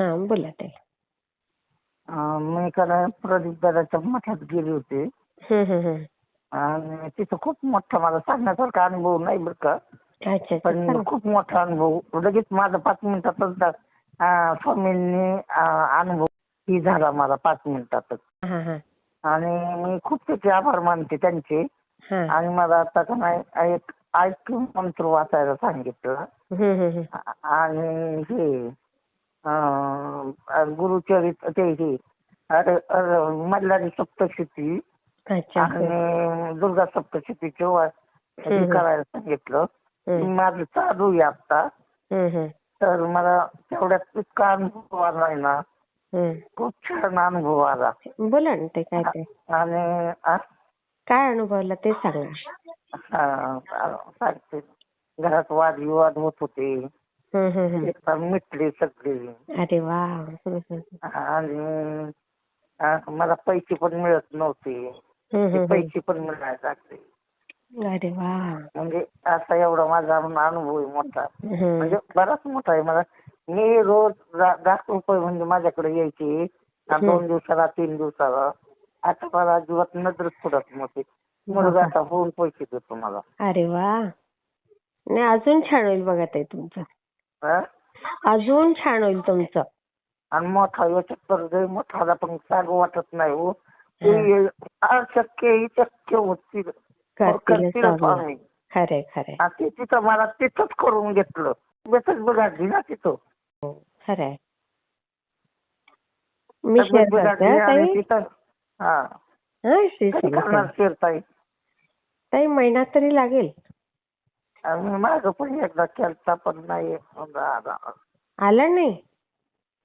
हा बोला ताई. अं, मी काल प्रदीप दादाच्या मठात गेले होते. आणि तिथं खूप मोठा मला सांगण्यासारखा अनुभव नाही बरं का. अच्छा अच्छा पण. खूप मोठा अनुभव. लगेच माझा पाच मिनिटातच दा- अं, स्वामींनी अं, अनुभव ही झाला मला पाच मिनिटातच. हा हा आणि मी खूप त्याचे आभार मानते त्यांचे. हा. आणि मला आता का नाही एक ऐकून मंत्र वाचायला सांगितलं. आणि हे अं, गुरुचरित ते हे मल्हारी सप्तशती अच्छा आणि दुर्गा सप्तशतीचे हे. करायला सांगितलं. माझं चालू आहे आता तर मला तेवढ्यात इतका अनुभव आलाय ना. खूप छान अनुभव आला. बोला ना ते काय ते? आणि काय अनुभवलं ते सांगा. हा, सांगते. घरात वादविवाद होत होते. मिटले सगळे. अरे वा. आणि मला पैसे पण मिळत नव्हते. ते पैसे पण मिळायला लागले. अरे वा. म्हणजे असा एवढा माझा अनुभव आहे मोठा. म्हणजे बराच मोठा आहे. मला मी रोज दहा रुपये म्हणजे माझ्याकडे यायचे. दोन दिवसाला तीन दिवसाला. आता मला अजिबात नजरच पडत नव्हते. मुलगा आता होऊन पैसे देतो मला. अरे वा. नाही अजून छान होईल बघा ते तुमचं? अजून छान होईल तुमचं. आणि मोठा याच्यात तर लय मोठाला पण सांगू वाटत नाही हो. ते अशक्य ही शक्य होतील. करतील स्वामी खरे खरे ते तिथं मला तिथंच करून घेतलं. बेतच बघायची ना तिथं. खरंय मी शेअर बिघडली हा तिथं. हा. हा ताई महिना तरी लागेल. आणि माग पण एकदा केलता पण नाही आला. आला नाही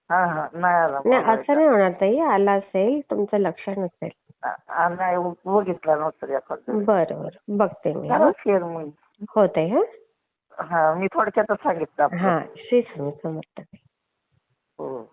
हा हा नाही आला नाही असं नाही होणार ताई आला असेल तुमचं लक्ष नसेल आ- नाही बघितला नव्हतं बरं बरं बघते मी करा हं. शेअर मग हो ताई हा हा मी थोडक्यातच सांगितलं आपलं. हा श्री स्वामी समर्थ. हो